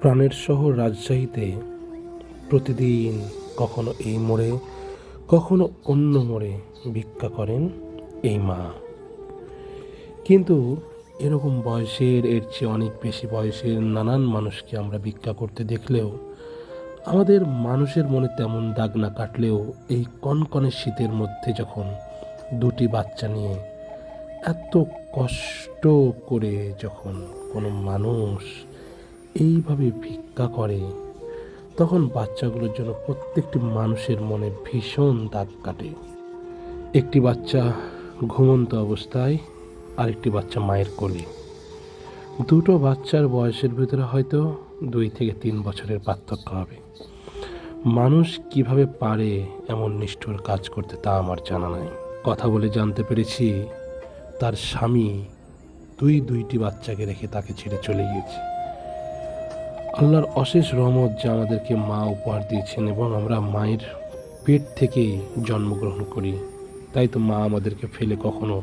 প্রাণের শহর রাজশাহীতে প্রতিদিন কখনো এই মোড়ে, কখনো অন্য মোড়ে ভিক্ষা করেন এই মা। কিন্তু এরকম বয়সের, এর চেয়ে অনেক বেশি বয়সের নানান মানুষকে আমরা ভিক্ষা করতে দেখলেও, আমাদের মানুষের মনে তেমন দাগ না কাটলেও এই কনকনে শীতের মধ্যে যখন দুটি বাচ্চা নিয়ে এত কষ্ট করে যখন কোনো মানুষ এইভাবে ভিক্ষা করে, তখন বাচ্চাগুলোর জন্য প্রত্যেকটি মানুষের মনে ভীষণ দাগ কাটে। একটি বাচ্চা ঘুমন্ত অবস্থায়, আরেকটি বাচ্চা মায়ের কোলে। দুটো বাচ্চার বয়সের ভিতরে হয়তো দুই থেকে তিন বছরের পার্থক্য হবে। মানুষ কীভাবে পারে এমন নিষ্ঠুর কাজ করতে তা আমার জানা নাই। কথা বলে জানতে পেরেছি, তার স্বামী দুই দুইটি বাচ্চাকে রেখে তাকে ছেড়ে চলে গিয়েছে। আল্লাহর অশেষ রহমত যা আমাদেরকে মা উপহার দিয়েছেন এবং আমরা মায়ের পেট থেকেই জন্মগ্রহণ করি। তাই তো মা আমাদেরকে ফেলে কখনো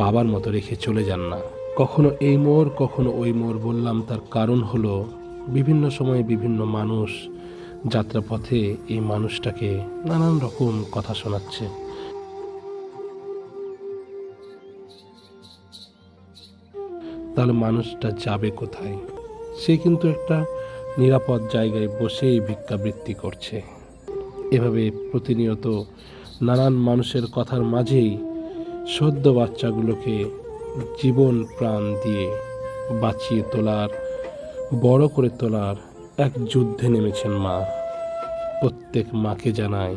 বাবার মতো রেখে চলে যান না। কখনো এই মোড় কখনো ওই মোড় বললাম, তার কারণ হলো বিভিন্ন সময়ে বিভিন্ন মানুষ যাত্রাপথে এই মানুষটাকে নানান রকম কথা শোনাচ্ছে। তাহলে মানুষটা যাবে কোথায়? সে কিন্তু একটা নিরাপদ জায়গায় বসেই ভিক্ষাবৃত্তি করছে। এভাবে প্রতিনিয়ত নানান মানুষের কথার মাঝেই সদ্য বাচ্চাগুলোকে জীবন প্রাণ দিয়ে বাঁচিয়ে তোলার, বড় করে তোলার এক যুদ্ধে নেমেছেন মা। প্রত্যেক মাকে জানায়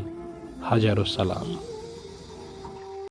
হাজারো সালাম।